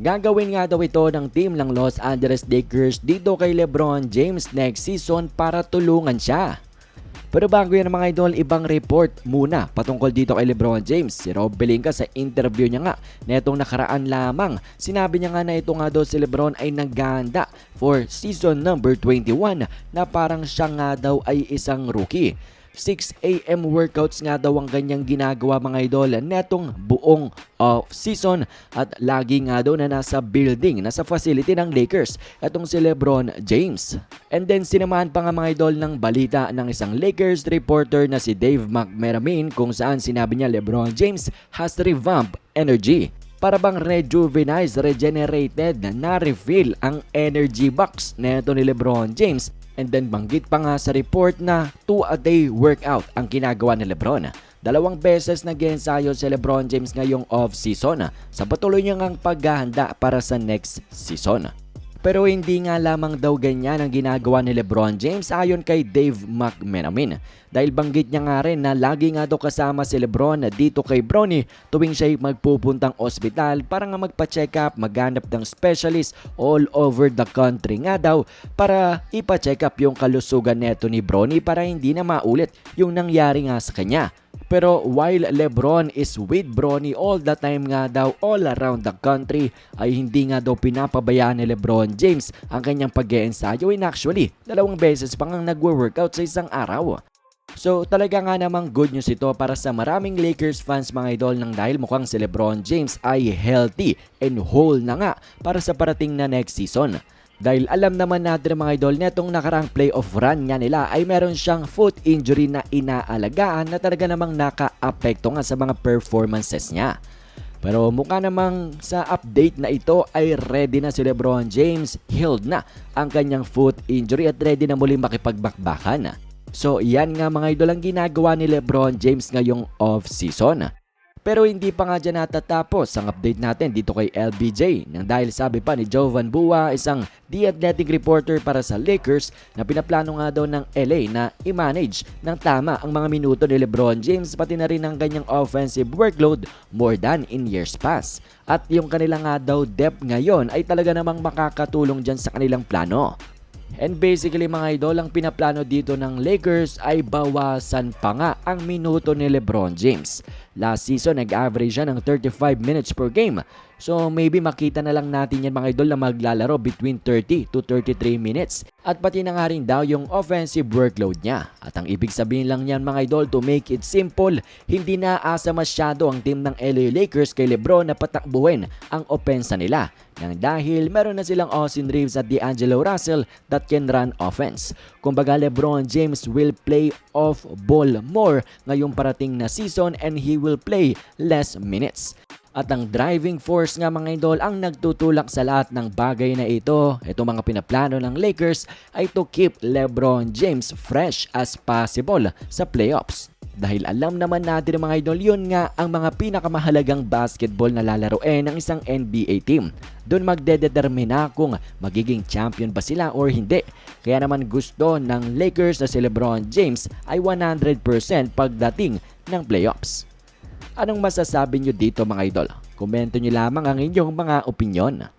Gagawin nga daw ito ng team ng Los Angeles Lakers dito kay LeBron James next season para tulungan siya. Pero bago yan mga idol, ibang report muna patungkol dito kay Lebron James. Si Rob Pelinka sa interview niya nga netong nakaraan lamang, sinabi niya nga na ito nga daw si Lebron ay nagganda for season number 21 na parang siya nga daw ay isang rookie. 6 a.m. workouts nga daw ang ganyang ginagawa mga idol netong buong off season at lagi nga daw na nasa building, nasa facility ng Lakers itong si Lebron James. And then sinamahan pa nga mga idol ng balita ng isang Lakers reporter na si Dave McMenamin kung saan sinabi niya Lebron James has revamped energy para bang rejuvenized, regenerated na refill ang energy box neto ni Lebron James And then banggit pa nga sa report na 2 a day workout ang ginagawa ni Lebron. Dalawang beses nag ensayo si Lebron James ngayong off-season sa patuloy niyang paghahanda para sa next season. Pero hindi nga lamang daw ganyan ang ginagawa ni Lebron James ayon kay Dave McMenamin. Dahil banggit niya nga rin na lagi nga daw kasama si Lebron dito kay Bronny tuwing siya'y magpupuntang ospital para nga magpa-check up, maghanap ng specialist all over the country nga daw para ipa-check up yung kalusugan neto ni Bronny para hindi na maulit yung nangyari nga sa kanya. Pero while Lebron is with Bronny all the time nga daw all around the country ay hindi nga daw pinapabayaan ni Lebron James ang kanyang pag ensayo in actually dalawang beses pa ngang nagwo-workout sa isang araw. So talaga nga namang good news ito para sa maraming Lakers fans mga idol nang dahil mukhang si Lebron James ay healthy and whole na nga para sa parating na next season. Dahil alam naman natin mga idol netong nakarang playoff run niya nila ay meron siyang foot injury na inaalagaan na talaga namang naka-apekto nga sa mga performances niya. Pero mukha namang sa update na ito ay ready na si Lebron James, healed na ang kanyang foot injury at ready na muling makipagbakbakan. So yan nga mga idol ang ginagawa ni Lebron James ngayong off-season. Pero hindi pa nga dyan natatapos ang update natin dito kay LBJ nang dahil sabi pa ni Jovan Bua, isang The Athletic reporter para sa Lakers na pinaplano nga daw ng LA na i-manage ng tama ang mga minuto ni Lebron James pati na rin ang ganyang offensive workload more than in years past. At yung kanila nga daw depth ngayon ay talaga namang makakatulong dyan sa kanilang plano. And basically mga idol, ang pinaplano dito ng Lakers ay bawasan pa nga ang minuto ni Lebron James. Last season, nag-average siya ng 35 minutes per game. So maybe makita na lang natin yan mga idol na maglalaro between 30 to 33 minutes. At pati na nga rin daw yung offensive workload niya. At ang ibig sabihin lang yan mga idol to make it simple, hindi na asa masyado ang team ng LA Lakers kay Lebron na patakbuhin ang opensa nila. Nang dahil meron na silang Austin Reeves at D'Angelo Russell that can run offense. Kumbaga Lebron James will play off ball more ngayong parating na season and he will play less minutes. At ang driving force nga mga idol ang nagtutulak sa lahat ng bagay na ito, itong mga pinaplano ng Lakers ay to keep LeBron James fresh as possible sa playoffs. Dahil alam naman natin mga idol, yun nga ang mga pinakamahalagang basketball na lalaroin ng isang NBA team. Doon magdedetermina kung magiging champion ba sila or hindi. Kaya naman gusto ng Lakers na si LeBron James ay 100% pagdating ng playoffs. Anong masasabi nyo dito mga idol? Komento nyo lamang ang inyong mga opinyon.